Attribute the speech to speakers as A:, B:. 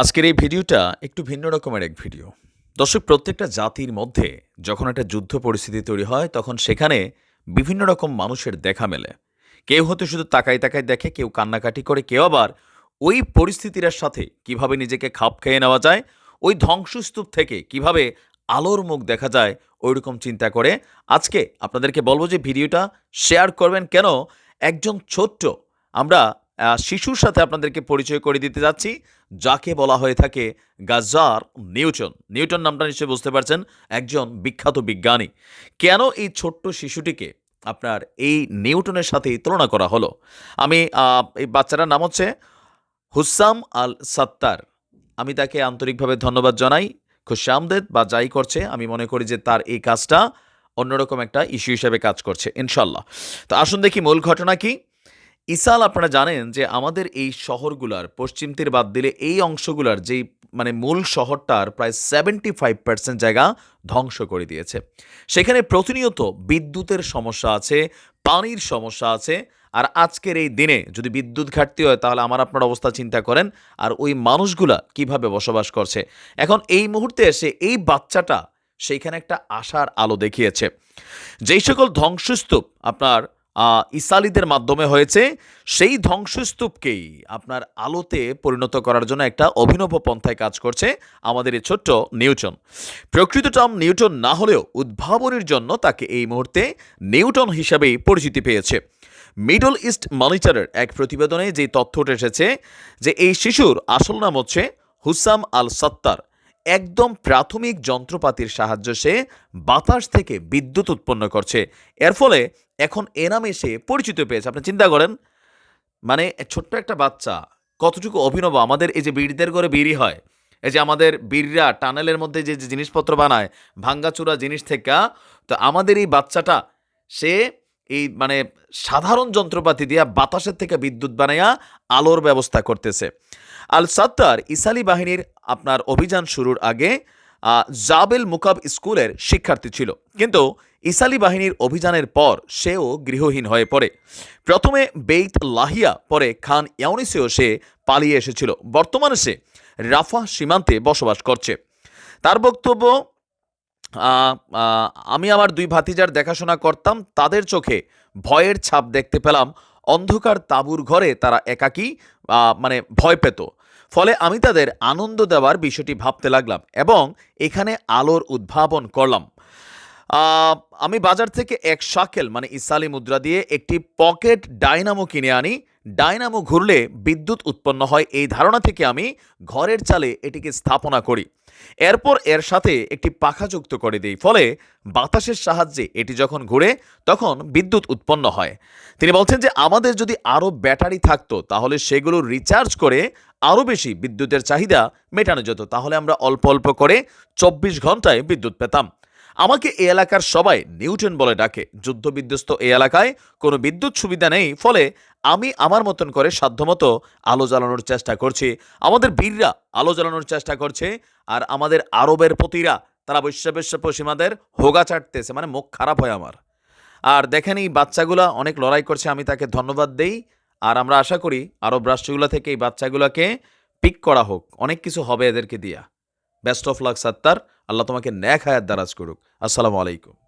A: আজকের এই ভিডিওটা একটু ভিন্ন রকমের এক ভিডিও। দর্শক, প্রত্যেকটা জাতির মধ্যে যখন একটা যুদ্ধ পরিস্থিতি তৈরি হয়, তখন সেখানে বিভিন্ন রকম মানুষের দেখা মেলে। কেউ হয়তো শুধু তাকাই তাকাই দেখে, কেউ কান্নাকাটি করে, কেউ আবার ওই পরিস্থিতির সাথে কীভাবে নিজেকে খাপ খেয়ে নেওয়া যায়, ওই ধ্বংসস্তূপ থেকে কীভাবে আলোর মুখ দেখা যায় ওই রকম চিন্তা করে আজকে আপনাদেরকে বলব যে ভিডিওটা শেয়ার করবেন কেন? একজন ছোট্ট, আমরা শিশুর সাথে আপনাদেরকে পরিচয় করে দিতে যাচ্ছি। যাকে বলা হয়ে থাকে গাজার নিউটন। নিউটন নামটা নিশ্চয়ই বুঝতে পারছেন, একজন বিখ্যাত বিজ্ঞানী। কেন এই ছোট্ট শিশুটিকে আপনার এই নিউটনের সাথে তুলনা করা হলো? আমি এই বাচ্চাটার নাম হচ্ছে হুসাম আল সাত্তার আমি তাকে আন্তরিকভাবে ধন্যবাদ জানাই। খুশামদেদ বা যাই করছে, আমি মনে করি যে তার এই কাজটা অন্যরকম একটা ইস্যু হিসেবে কাজ করছে, ইনশাল্লাহ। তো আসুন দেখি মূল ঘটনা কি। ইসাল আপনারা জানেন যে আমাদের এই শহরগুলার, পশ্চিম তীর বাদ দিলে এই অংশগুলার যেই মানে মূল শহরটার প্রায় সেভেন্টি ফাইভ পার্সেন্ট জায়গা ধ্বংস করে দিয়েছে। সেখানে প্রতিনিয়ত বিদ্যুতের সমস্যা আছে, পানির সমস্যা আছে, আর আজকের এই দিনে যদি বিদ্যুৎ ঘাটতি হয় তাহলে আমার আপনার অবস্থা চিন্তা করেন, আর ওই মানুষগুলা কীভাবে বসবাস করছে। এখন এই মুহূর্তে এসে এই বাচ্চাটা সেইখানে একটা আশার আলো দেখিয়েছে। যেই সকল ধ্বংসস্তূপ আপনার ইসালিদের মাধ্যমে হয়েছে, সেই ধ্বংসস্তূপকেই আপনার আলোতে পরিণত করার জন্য একটা অভিনব পন্থায় কাজ করছে আমাদের এই ছোট্ট নিউটন। প্রকৃত টার্ম নিউটন না হলেও উদ্ভাবনের জন্য তাকে এই মুহূর্তে নিউটন হিসাবেই পরিচিতি পেয়েছে। মিডল ইস্ট মনিটরের এক প্রতিবেদনে যে তথ্য উঠে এসেছে যে এই শিশুর আসল নাম হচ্ছে হুসাম আল সত্তার একদম প্রাথমিক যন্ত্রপাতির সাহায্যে সে বাতাস থেকে বিদ্যুৎ উৎপন্ন করছে। এর ফলে এখন এ নামে সে পরিচিত পেয়েছে। আপনি চিন্তা করেন মানে ছোট্ট একটা বাচ্চা, কতটুকু অভিনব। আমাদের এই যে বীরদের করে বিড়ি হয়, এই যে আমাদের বীররা টানেলের মধ্যে যে জিনিসপত্র বানায়, ভাঙ্গাচুরা জিনিস থেকে, তো আমাদের এই বাচ্চাটা, সে এই মানে সাধারণ যন্ত্রপাতি দিয়া বাতাসের থেকে বিদ্যুৎ বানাইয়া আলোর ব্যবস্থা করতেছে। আল সাত্তার ইসালি বাহিনীর আপনার অভিযান শুরুর আগে জাবেল মুকাব স্কুলের শিক্ষার্থী ছিল। কিন্তু ইসালি বাহিনীর অভিযানের পর সেও গৃহহীন হয়ে পড়ে। প্রথমে বেইত লাহিয়া, পরে খান ইয়াউনিসেও সে পালিয়ে এসেছিল। বর্তমানে সে রাফা সীমান্তে বসবাস করছে। তার বক্তব্য আমি আমার দুই ভাতিজার দেখাশোনা করতাম, তাদের চোখে ভয়ের ছাপ দেখতে পেলাম। অন্ধকার তাঁবুর ঘরে তারা একাকী মানে ভয় পেত। ফলে আমি তাদের আনন্দ দেওয়ার বিষয়টি ভাবতে লাগলাম এবং এখানে আলোর উদ্ভাবন করলাম। আমি বাজার থেকে এক শাকেল মানে ইসালি মুদ্রা দিয়ে একটি পকেট ডাইনামো কিনে আনি। ডাইনামো ঘুরলে বিদ্যুৎ উৎপন্ন হয়। এই ধারণা থেকে আমি ঘরের চালে এটিকে স্থাপনা করি। এরপর এর সাথে একটি পাখা যুক্ত করে দিই। ফলে বাতাসের সাহায্যে এটি যখন ঘুরে, তখন বিদ্যুৎ উৎপন্ন হয়। তিনি বলছেন যে, আমাদের যদি আরও ব্যাটারি থাকতো, তাহলে সেগুলো রিচার্জ করে আরও বেশি বিদ্যুতের চাহিদা মেটানো যেত, তাহলে আমরা অল্প অল্প করে চব্বিশ ঘন্টায় বিদ্যুৎ পেতাম। আমাকে এ এলাকার সবাই নিউটন বলে ডাকে। যুদ্ধ বিধ্বস্ত এই এলাকায় কোনো বিদ্যুৎ সুবিধা নেই, ফলে আমি আমার মতন করে সাধ্যমতো আলো জ্বালানোর চেষ্টা করছি। আমাদের বীররা আলো জ্বালানোর চেষ্টা করছে, আর আমাদের আরবের পতিরা, তারা বৈশ্য বৈশ্য পশ্চিমাদের হোগা চাটতেছে মানে মুখ খারাপ হয় আমার। আর দেখেন এই বাচ্চাগুলা অনেক লড়াই করছে, আমি তাকে ধন্যবাদ দেই। আর আমরা আশা করি আরব রাষ্ট্রগুলো থেকে এই বাচ্চাগুলোকে পিক করা হোক। অনেক কিছু হবে এদেরকে দিয়া। Best of luck Sattar. Allah তোমাকে ন্যাক হায়াত দারাজ করুক। আসসালামু আলাইকুম।